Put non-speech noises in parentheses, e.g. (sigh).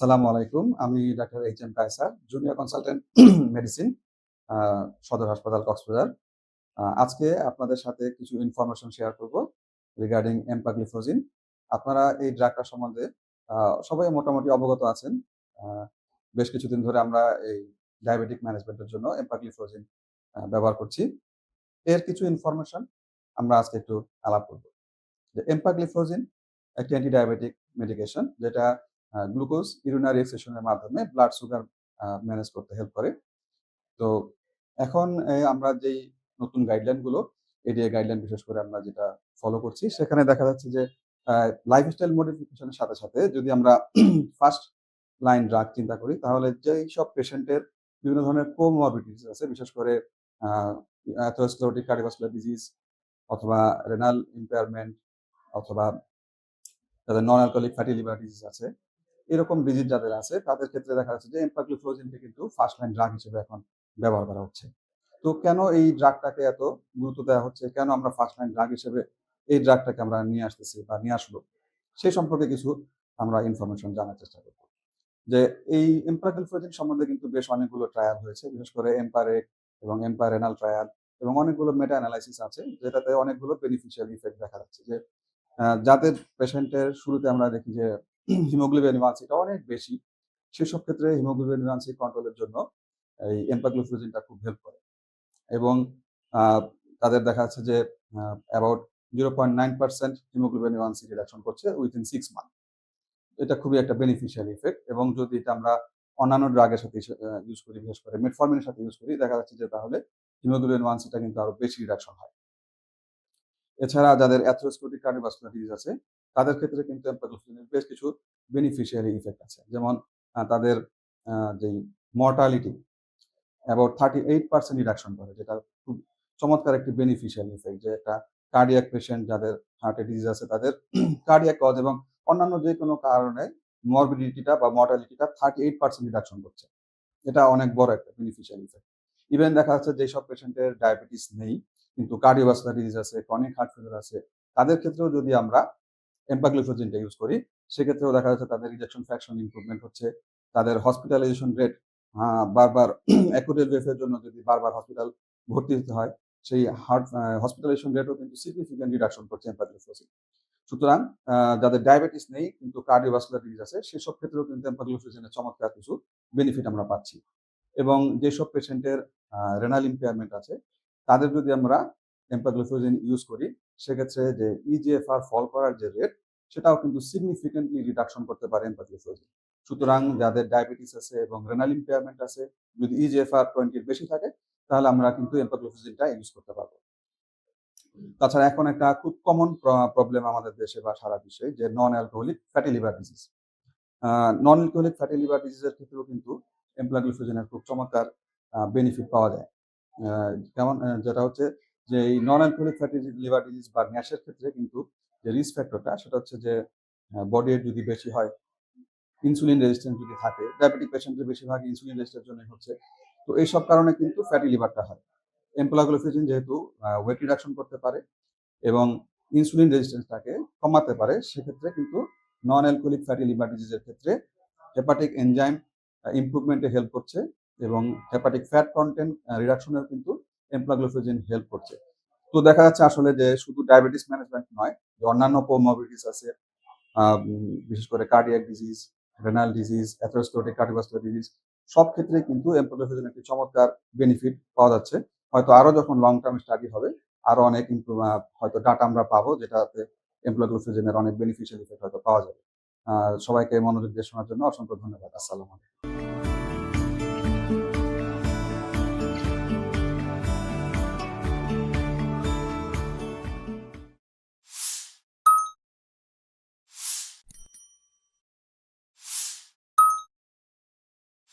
আসসালামু আলাইকুম। আমি doctor H M Kaisar junior consultant medicine সদর হাসপাতাল, কক্সবাজার। আজকে আপনাদের সাথে কিছু ইনফরমেশন শেয়ার করব রিগার্ডিং এম্পাগ্লিফ্লোজিন আপনারা এই ড্রাগটা সম্বন্ধে সবাই মোটামুটি অবগত আছেন। বেশ কিছুদিন ধরে আমরা এই ডায়াবেটিক ম্যানেজমেন্টের জন্য এম্পাগ্লিফ্লোজিন ব্যবহার করছি। এর কিছু ইনফরমেশন আমরা আজকে একটু আলাপ করব। যে এম্পাগ্লিফ্লোজিন একটি অ্যান্টি ডায়াবেটিক মেডিকেশন যেটা গ্লুকোজ ইউরিনারি এক্সেশনের মাধ্যমে ব্লাড সুগার ম্যানেজ করতে হেল্প করে। তো এখন আমরা যেই নতুন গাইডলাইনগুলো এডিএ গাইডলাইন বিশেষ করে আমরা যেটা ফলো করছি, সেখানে দেখা যাচ্ছে যে লাইফস্টাইল মডিফিকেশনের সাথে সাথে যদি আমরা ফার্স্ট লাইন ড্রাগ চিন্তা করি, তাহলে যেই সব পেশেন্টের বিভিন্ন ধরনের কোমরবিডিটিস আছে, বিশেষ করে অ্যাথোস্ক্লেরোটিক কার্ডিওভাস্কুলার ডিজিজ অথবা রেনাল ইম্পেয়ারমেন্ট অথবা তাদের non alcoholic fatty liver disease আছে এরকম ডিজিজ যাদের আছে, তাদের ক্ষেত্রে দেখা যাচ্ছে যে এম্পাগ্লিফ্লোজিনকে কিন্তু ফার্স্ট লাইন ড্রাগ হিসেবে এখন ব্যবহার করা হচ্ছে। তো কেন এই ড্রাগটাকে এত গুরুত্ব দেওয়া হচ্ছে? কেন আমরা ফার্স্ট লাইন ড্রাগ হিসেবে এই ড্রাগটাকে আমরা নিয়ে আসতেছি বা নিয়ে আসলো? সেই সম্পর্কে কিছু আমরা ইনফরমেশন জানার চেষ্টা করব। যে এই এম্পাগ্লিফ্লোজিন সম্বন্ধে কিন্তু বেশ অনেকগুলো ট্রায়াল হয়েছে, বিশেষ করে এম্পারেক এবং এম্পারেনাল ট্রায়াল এবং অনেকগুলো মেটা অ্যানালাইসিস আছে, যেটাতে অনেকগুলো বেনিফিশিয়াল ইফেক্ট দেখা যাচ্ছে। যে যাদের পেশেন্টের শুরুতে আমরা দেখি যে হিমোগ্লোবিন এটা অনেক বেশি। সেসব ক্ষেত্রে হিমোগ্লোবিন এনভান্সি কন্ট্রোলের জন্য এই এম্পাগ্লোফ্লোজিনটা খুব হেল্প করে। এবং তাদের দেখা যাচ্ছে যে about zero point nine percent haemoglobin এনভান্সি reduction করছে উইথিন সিক্স মান্থ এটা খুবই একটা বেনিফিশিয়াল ইফেক্ট এবং যদি এটা আমরা অন্যান্য ড্রাগের সাথে ইউজ করি, বিশেষ করে মেটফর্মিনের সাথে ইউজ করি, দেখা যাচ্ছে যে তাহলে হিমোগ্লোবিন ওয়ান্সিটা কিন্তু আরও বেশি রিডাকশন হয়। এছাড়া যাদের অ্যাথ্রোস্কোটিক কার্ডিওভাস্কুলার ডিজিজ আছে তাদের ক্ষেত্রে কিন্তু এম্পাগ্লোফিনের বেশ কিছু বেনিফিশিয়ারি ইফেক্ট আছে। যেমন তাদের যেই mortality about thirty eight percent reduction করে, যেটা খুব চমৎকার একটি বেনিফিশিয়াল ইফেক্ট যে একটা কার্ডিয়াক পেশেন্ট যাদের হার্টের ডিজিজ আছে, তাদের (clears throat) কার্ডিয়াক কজ এবং অন্যান্য যে কোনো কারণে মরবিডিটিটা বা মর্টালিটিটা থার্টি এইট পার্সেন্ট রিডাকশন করছে। এটা অনেক বড় একটা বেনিফিশিয়াল ইফেক্ট ইভেন দেখা যাচ্ছে যেসব পেশেন্টের ডায়াবেটিস নেই, কিন্তু কার্ডিওভাস্কুলার ডিজিজ আছে ক্রনিক হার্ট ফেলার আছে। তাদের ক্ষেত্রেও যদি আমরা এম্পাগ্লিফ্লোজিনটা ইউজ করি, সেক্ষেত্রেও দেখা যাচ্ছে তাদের রিজেকশন ফ্র্যাকশন ইমপ্রুভমেন্ট হচ্ছে। তাদের হসপিটালাইজেশন রেট বারবার (clears throat) অ্যাকুরেল ওয়েফের জন্য যদি বারবার হসপিটাল ভর্তি হতে হয়, সেই হার্ট হসপিটালাইজেশন রেটও কিন্তু সিগনিফিক্যান্ট রিডাকশন করছে এম্পাগ্লিফ্লোজিন সুতরাং যাদের ডায়াবেটিস নেই কিন্তু কার্ডিওভাস্কুলার ডিজিজ আছে, সেসব ক্ষেত্রেও কিন্তু এম্পাগ্লিফ্লোজিনের চমৎকার কিছু বেনিফিট আমরা পাচ্ছি। এবং যেসব পেশেন্টের রেনাল ইম্পেয়ারমেন্ট আছে, তাদের যদি আমরা এম্পাগ্লিফ্লোজিন ইউজ করি সেক্ষেত্রে যে E ইজিএফআর ফল করার যে রেট সেটাও কিন্তু সিগনিফিকেন্টলি রিডাকশন করতে পারে এম্পাগ্লিফ্লোজিন সুতরাং যাদের ডায়াবেটিস আছে এবং রেনাল ইম্পেয়ারমেন্ট আছে, যদি E ইজিএফআর টোয়েন্টির বেশি থাকে, তাহলে আমরা কিন্তু এম্পাগ্লিফ্লোজিনটা ইউজ করতে পারব। তাছাড়া এখন একটা খুব কমন প্রবলেম আমাদের দেশে বা সারা বিশ্বে যে non alcoholic fatty liver disease non alcoholic fatty liver ডিজিজের ক্ষেত্রেও কিন্তু এমপ্লাগ্লিফোজেনের খুব চমৎকার বেনিফিট পাওয়া যায়। যেমন যেটা হচ্ছে যে এই non alcoholic fatty liver disease বা ন্যাশের ক্ষেত্রে কিন্তু যে রিস্ক ফ্যাক্টরটা সেটা হচ্ছে যে বডির যদি বেশি হয় ইনসুলিন রেজিস্ট্যান্স যদি থাকে ডায়াবেটিক পেশেন্টের বেশিরভাগ ইনসুলিন রেজিস্টের জন্য হচ্ছে। তো এইসব কারণে কিন্তু ফ্যাটি লিভারটা হয়। এমপ্লাগ্লোফিজিন যেহেতু ওয়েট রিডাকশন করতে পারে এবং ইনসুলিন রেজিস্ট্যান্সটাকে কমাতে পারে, সেক্ষেত্রে কিন্তু নন অ্যালকোহলিক ফ্যাটি লিভার ডিজিজের ক্ষেত্রে হেপাটিক এনজাইম ইমপ্রুভমেন্টে হেল্প করছে এবং হেপাটিক ফ্যাট কন্টেন্ট রিডাকশনের কিন্তু এমপ্লাগ্লোফিজিন হেল্প করছে। তো দেখা যাচ্ছে আসলে যে শুধু ডায়াবেটিস ম্যানেজমেন্ট নয়, যে অন্যান্য কোমরবিডিস আছে বিশেষ করে cardiac disease renal disease atherosclerotic cardiovascular disease সব ক্ষেত্রে কিন্তু এমপ্লোফিজেন একটি চমৎকার বেনিফিট পাওয়া যাচ্ছে। হয়তো আরও যখন লং টার্ম স্টাডি হবে, আরও অনেক হয়তো ডাটা আমরা পাবো যেটাতে এমপ্লোগ্লোফিজেনের অনেক বেনিফিশিয়াল ইফেক্ট হয়তো পাওয়া যাবে। সবাইকে মনোযোগ দিয়ে শোনার জন্য অসংখ্য ধন্যবাদ। আসসালামু আলাইকুম।